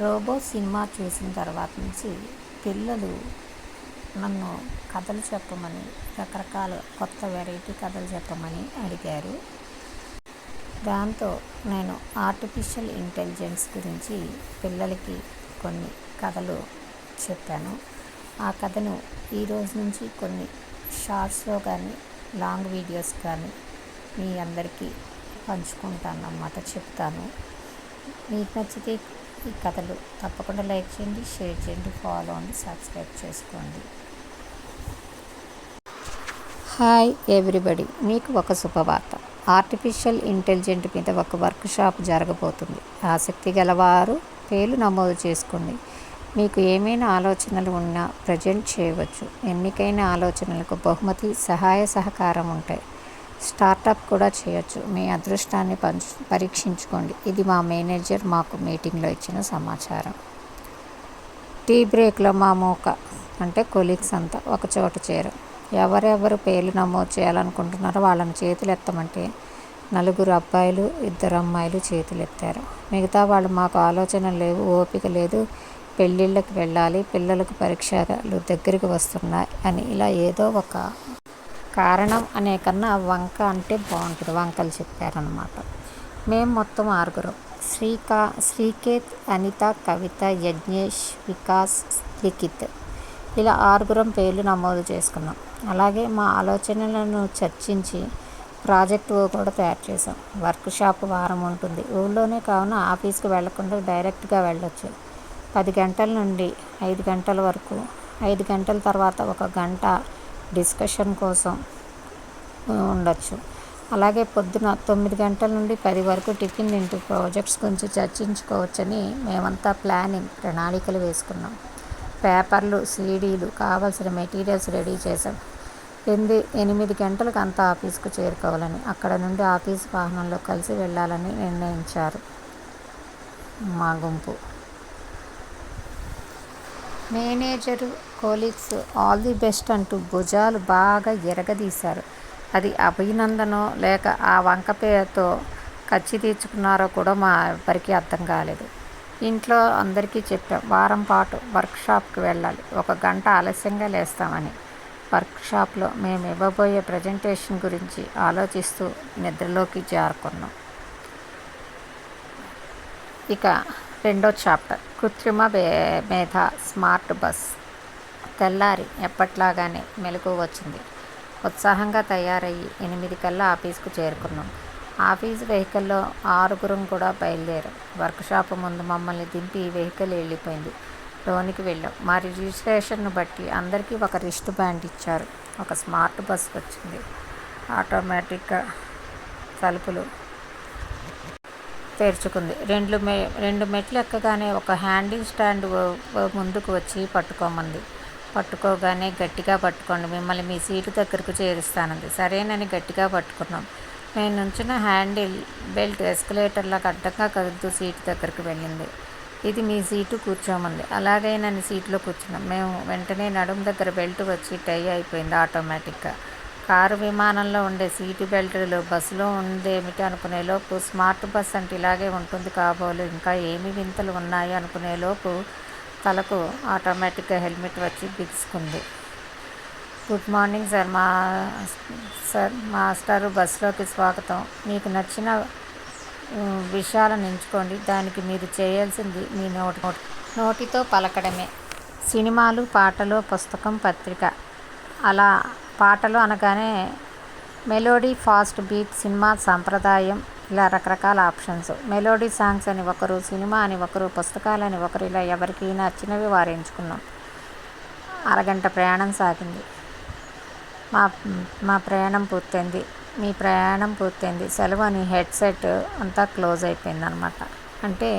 Robo cinema చూసిన తర్వాత నుంచి పిల్లలు నన్ను కథలు చెప్పమని రకరకాల కొత్త వెరైటీ కథలు చెప్పమని అడిగారు. దాంతో నేను ఆర్టిఫిషియల్ ఇంటెలిజెన్స్ గురించి పిల్లలకి కొన్ని కథలు చెప్పాను. ఆ కథను ఈరోజు నుంచి కొన్ని షార్ట్స్లో కానీ లాంగ్ వీడియోస్ కానీ మీ అందరికీ పంచుకుంటాను అన్నమాట చెప్తాను. మీకు నచ్చితే ఈ కథలు తప్పకుండా లైక్ చేయండి షేర్ చేయండి ఫాలో అండి సబ్స్క్రైబ్ చేసుకోండి. హాయ్ ఎవ్రీబడి మీకు ఒక శుభవార్త. ఆర్టిఫిషియల్ ఇంటెలిజెంట్ మీద ఒక వర్క్ షాప్ జరగబోతుంది. ఆసక్తి గలవారు పేర్లు నమోదు చేసుకోండి. మీకు ఏమైనా ఆలోచనలు ఉన్నా ప్రజెంట్ చేయవచ్చు. ఎన్నికైన ఆలోచనలకు బహుమతి సహాయ సహకారం ఉంటాయి. స్టార్టప్ కూడా చేయొచ్చు. మీ అదృష్టాన్ని పంచు పరీక్షించుకోండి. ఇది మా మేనేజర్ మాకు మీటింగ్లో ఇచ్చిన సమాచారం. టీ బ్రేక్లో మా మూక అంటే కొలీగ్స్ అంతా ఒక చోట చేరు. ఎవరెవరు పేర్లు నమోదు చేయాలనుకుంటున్నారో వాళ్ళని చేతులు ఎత్తమంటే నలుగురు అబ్బాయిలు ఇద్దరు అమ్మాయిలు చేతులు ఎత్తారు. మిగతా వాళ్ళు మాకు ఆలోచన లేవు ఓపిక లేదు పెళ్ళిళ్ళకి వెళ్ళాలి పిల్లలకు పరీక్షలు దగ్గరికి వస్తున్నాయి అని ఇలా ఏదో ఒక కారణం అనే కన్నా వంక అంటే బాగుంటుంది. వంకలు చెప్పారనమాట మేము మొత్తం ఆరుగురం. శ్రీకా శ్రీకేత్ అనిత కవిత యజ్ఞేష్ వికాస్ లిఖిత్ ఇలా ఆరుగురం పేర్లు నమోదు చేసుకున్నాం. అలాగే మా ఆలోచనలను చర్చించి ప్రాజెక్ట్ కూడా తయారు చేసాం వర్క్ షాప్ వారం ఉంటుంది. ఊళ్ళోనే కావున ఆఫీస్కి వెళ్ళకుండా డైరెక్ట్గా వెళ్ళొచ్చు. పది గంటల నుండి ఐదు గంటల వరకు. ఐదు గంటల తర్వాత ఒక గంట డిస్కషన్ కోసం ఉండొచ్చు. అలాగే పొద్దున తొమ్మిది గంటల నుండి పది వరకు టిఫిన్ తింటూ ప్రాజెక్ట్స్ గురించి చర్చించుకోవచ్చని మేమంతా ప్లానింగ్ ప్రణాళికలు వేసుకున్నాం. పేపర్లు సీడీలు కావాల్సిన మెటీరియల్స్ రెడీ చేసాం ఎనిమిది ఎనిమిది గంటలకు అంతా ఆఫీస్కు చేరుకోవాలని అక్కడ నుండి ఆఫీస్ వాహనంలో కలిసి వెళ్ళాలని నిర్ణయించారు. మా గుంపు. Manager colleagues all the best అంటూ భుజాలు బాగా ఎరగదీశారు. అది అభినందనో లేక ఆ వంక పేరుతో కచ్చి తీర్చుకున్నారో కూడా మా ఎవరికి అర్థం కాలేదు. ఇంట్లో అందరికీ చెప్పాం వారం పాటు వర్క్షాప్కి వెళ్ళాలి. ఒక గంట ఆలస్యంగా లేస్తామని. వర్క్షాప్లో మేము ఇవ్వబోయే ప్రజెంటేషన్ గురించి ఆలోచిస్తూ నిద్రలోకి జారుకున్నాం. ఇక రెండో చాప్టర్ కృత్రిమ మేధ స్మార్ట్ బస్. తెల్లారి ఎప్పట్లాగానే మెలకు వచ్చింది. ఉత్సాహంగా తయారయ్యి ఎనిమిది కల్లా ఆఫీస్కు చేరుకున్నాం. ఆఫీస్ వెహికల్లో ఆరుగురం కూడా బయలుదేరాం. వర్క్షాప్ ముందు మమ్మల్ని దింపి వెహికల్ వెళ్ళిపోయింది. లోనికి వెళ్ళాం. మా రిజిస్ట్రేషన్ను బట్టి అందరికీ ఒక రిస్ట్ బ్యాండ్ ఇచ్చారు. ఒక స్మార్ట్ బస్ వచ్చింది. ఆటోమేటిక్గా తలుపులు తెరుచుకుంది. రెండు మె రెండు మెట్లు ఎక్కగానే ఒక హ్యాండింగ్ స్టాండ్ ముందుకు వచ్చి పట్టుకోమంది. పట్టుకోగానే గట్టిగా పట్టుకోండి. మిమ్మల్ని మీ సీటు దగ్గరకు చేరుస్తానంది. సరేనని గట్టిగా పట్టుకున్నాం. నేను నుంచిన హ్యాండిల్ బెల్ట్ ఎస్కలేటర్లకు అడ్డంగా కదులుతూ సీటు దగ్గరకు వెళ్ళింది. ఇది మీ సీటు కూర్చోమంది. అలాగే నన్ను సీట్లో కూర్చున్నాం. మేము వెంటనే నడుము దగ్గర బెల్ట్ వచ్చి టై అయిపోయింది ఆటోమేటిక్గా. కారు విమానంలో ఉండే సీటు బెల్టులు బస్సులో ఉండేమిటి అనుకునేలోపు స్మార్ట్ బస్ అంటే ఇలాగే ఉంటుంది కాబోలు ఇంకా ఏమి వింతలు ఉన్నాయి అనుకునేలోపు తలకు ఆటోమేటిక్గా హెల్మెట్ వచ్చి బిగుసుకుంది. గుడ్ మార్నింగ్ సార్ మా సార్ మాస్టారు బస్సులోకి స్వాగతం. మీకు నచ్చిన విషయాలను ఎంచుకోండి. దానికి మీరు చేయాల్సింది మీ నోటి నోటితో పలకడమే. సినిమాలు పాటలు పుస్తకం పత్రిక. అలా పాటలు అనగానే మెలోడీ ఫాస్ట్ బీట్ సినిమా సాంప్రదాయం ఇలా రకరకాల ఆప్షన్స్. మెలోడీ సాంగ్స్ అని ఒకరు సినిమా అని ఒకరు పుస్తకాలని ఒకరు ఇలా ఎవరికి నచ్చినవి వారు ఎంచుకున్నాం అరగంట ప్రయాణం సాగింది. మా మా ప్రయాణం పూర్తయింది. మీ ప్రయాణం పూర్తయింది. సెలవు అని హెడ్సెట్ అంతా క్లోజ్ అయిపోయింది అనమాట అంటే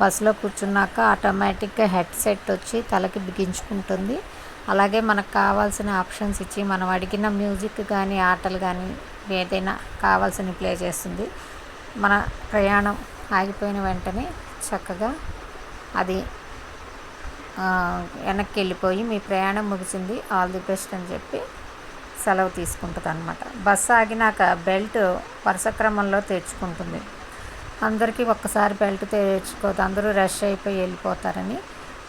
బస్సులో కూర్చున్నాక ఆటోమేటిక్గా హెడ్సెట్ వచ్చి తలకి బిగించుకుంటుంది. అలాగే మనకు కావాల్సిన ఆప్షన్స్ ఇచ్చి మనం అడిగిన మ్యూజిక్ కానీ ఆటలు కానీ ఏదైనా కావాల్సిన ప్లే చేస్తుంది. మన ప్రయాణం ఆగిపోయిన వెంటనే చక్కగా అది వెనక్కి వెళ్ళిపోయి మీ ప్రయాణం ముగిసింది ఆల్ ది బెస్ట్ అని చెప్పి సెలవు తీసుకుంటుంది అనమాట బస్సు ఆగినాక బెల్ట్ వరుస క్రమంలో తెచ్చుకుంటుంది అందరికీ ఒక్కసారి బెల్ట్ తెచ్చుకోదు అందరూ రష్ అయిపోయి వెళ్ళిపోతారని.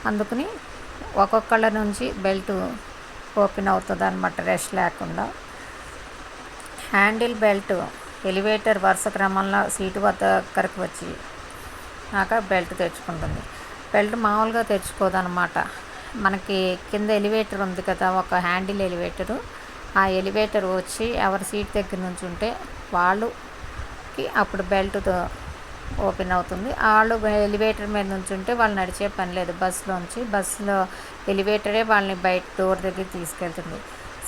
అందుకని ఒక్కొక్కళ్ళ నుంచి బెల్ట్ ఓపెన్ అవుతుంది అనమాట రష్ లేకుండా. హ్యాండిల్ బెల్ట్ ఎలివేటర్ వరుస క్రమంలో సీటు వద్ద దగ్గరకు వచ్చి నాక బెల్ట్ తెచ్చుకుంటుంది. బెల్ట్ మామూలుగా తెచ్చుకోదనమాట మనకి కింద ఎలివేటర్ ఉంది కదా ఒక హ్యాండిల్ ఎలివేటరు. ఆ ఎలివేటర్ వచ్చి ఎవరి సీట్ దగ్గర నుంచి ఉంటే వాళ్ళకి అప్పుడు బెల్ట్తో ఓపెన్ అవుతుంది. వాళ్ళు ఎలివేటర్ మీద నుంచి ఉంటే వాళ్ళు నడిచే పని లేదు. బస్సులోంచి బస్సులో ఎలివేటరే వాళ్ళని బయట డోర్ దగ్గర తీసుకెళ్తుంది.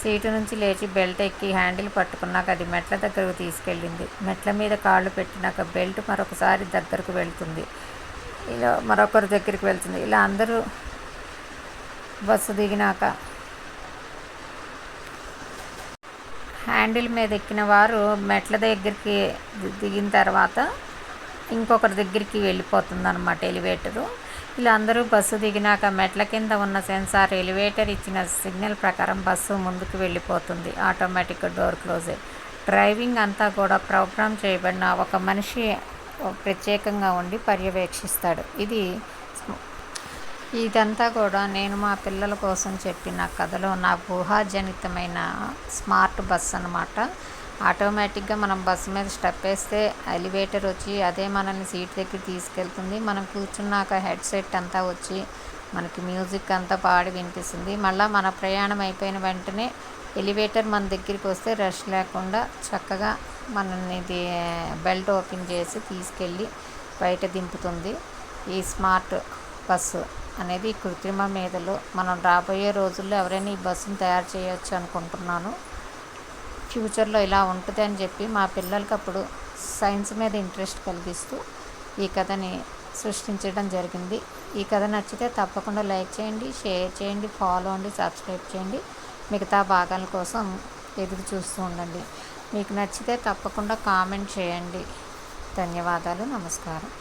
సీటు నుంచి లేచి బెల్ట్ ఎక్కి హ్యాండిల్ పట్టుకున్నాక అది మెట్ల దగ్గరకు తీసుకెళ్ళింది. మెట్ల మీద కాళ్ళు పెట్టినాక బెల్ట్ మరొకసారి దగ్గరకు వెళ్తుంది. ఇలా మరొకరి దగ్గరికి వెళ్తుంది. ఇలా అందరూ బస్సు దిగినాక హ్యాండిల్ మీద ఎక్కిన వారు మెట్ల దగ్గరికి దిగిన తర్వాత ఇంకొకరి దగ్గరికి వెళ్ళిపోతుంది అనమాట ఎలివేటరు. వీళ్ళందరూ బస్సు దిగినాక మెట్ల కింద ఉన్న సెన్సార్ ఎలివేటర్ ఇచ్చిన సిగ్నల్ ప్రకారం బస్సు ముందుకు వెళ్ళిపోతుంది. Automatic door close. డ్రైవింగ్ అంతా కూడా ప్రోగ్రామ్ చేయబడిన ఒక మనిషి ప్రత్యేకంగా ఉండి పర్యవేక్షిస్తాడు. ఇది ఇదంతా కూడా నేను మా పిల్లల కోసం చెప్పిన కథలో నా ఊహాజనితమైన స్మార్ట్ బస్ అనమాట ఆటోమేటిక్గా మనం బస్సు మీద స్టెప్ వేస్తే ఎలివేటర్ వచ్చి అదే మనల్ని సీట్ దగ్గర తీసుకెళ్తుంది. మనం కూర్చున్నాక హెడ్సెట్ అంతా వచ్చి మనకి మ్యూజిక్ అంతా పాడి వినిపిస్తుంది. మళ్ళీ మన ప్రయాణం అయిపోయిన వెంటనే ఎలివేటర్ మన దగ్గరికి వస్తే రష్ లేకుండా చక్కగా మనల్ని బెల్ట్ ఓపెన్ చేసి తీసుకెళ్ళి బయట దింపుతుంది. ఈ స్మార్ట్ బస్సు అనేది కృత్రిమ మీదలో మనం రాబోయే రోజుల్లో ఎవరైనా ఈ బస్సును తయారు చేయొచ్చు అనుకుంటున్నాను. ఫ్యూచర్లో ఇలా ఉంటుంది అని చెప్పి మా పిల్లలకి అప్పుడు సైన్స్ మీద ఇంట్రెస్ట్ కలిగిస్తూ ఈ కథని సృష్టించడం జరిగింది. ఈ కథ నచ్చితే తప్పకుండా లైక్ చేయండి షేర్ చేయండి ఫాలో అండి సబ్స్క్రైబ్ చేయండి. మిగతా భాగాల కోసం ఎదురు చూస్తూ ఉండండి. మీకు నచ్చితే తప్పకుండా కామెంట్ చేయండి. ధన్యవాదాలు నమస్కారం.